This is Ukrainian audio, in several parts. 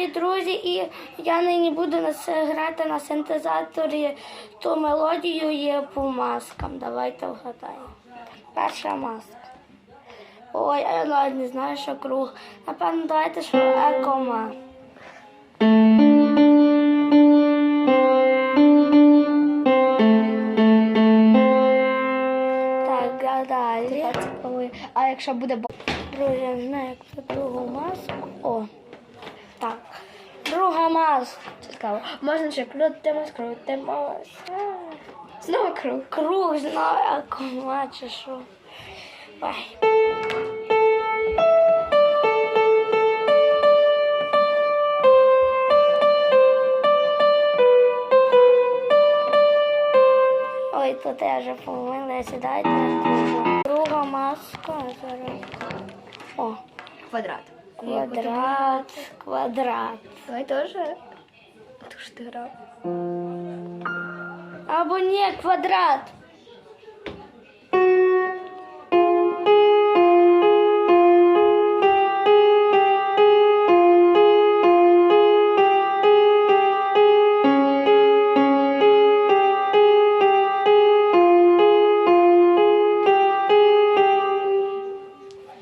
Привіт, друзі! І я нині буду грати на синтезаторі ту мелодію є по маскам. Давайте вгадаємо. Перша маска. Ой, я навіть не знаю, що круг. Напевно, давайте що екома. Так, а далі. А якщо буде бо- Друзі, я не знаю, як це другу маску. Маска. цікаво. Можна ще крутимось. А, Знову круг. Круг знаю, а кома чи що. Ой. Ой, тут я вже помилася. Дайте другу. Друга маска. Зараз. О, Квадрат. квадрат, квадрат. Давай теж. Ту ж ти грав. Або ні, квадрат.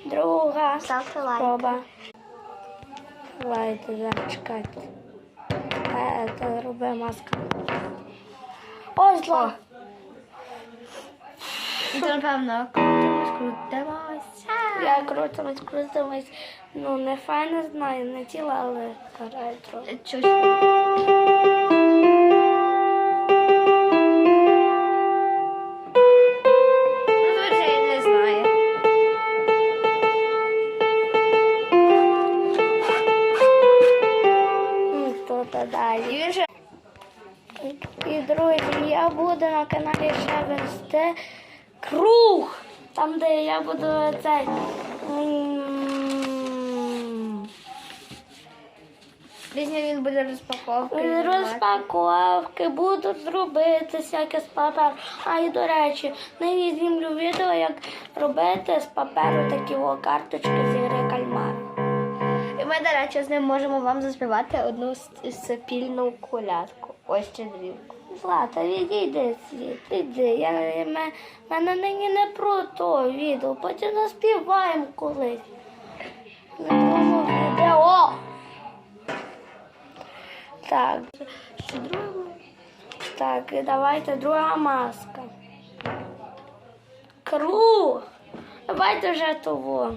Друга Ставте лайк. спроба. Давайте зачекайте. Це роби маска. Ось зло. То, напевно, крутимось, крутимось. Я крутимось, крутимось. Ну, не файно знаю, не тіло, але карай трохи. Чуть. То І друзі, я буду на каналі ще вести круг. Там, де я буду цей. пізніше він буде розпаковки. Розпаковки будуть робити всяке з паперу. А і до речі, нині знімлю відео, як робити з паперу такі о, карточки з ігри кальмар. Ми, до речі, з ним можемо вам заспівати одну спільну колядку. Ось щедрівку. Злата, відійди світ, іди. Я, ме- мене нині не про то відео, потім заспіваємо колись. Не тому відео. Так, Щедрую. так, і давайте друга маска. Круг. Давайте вже того.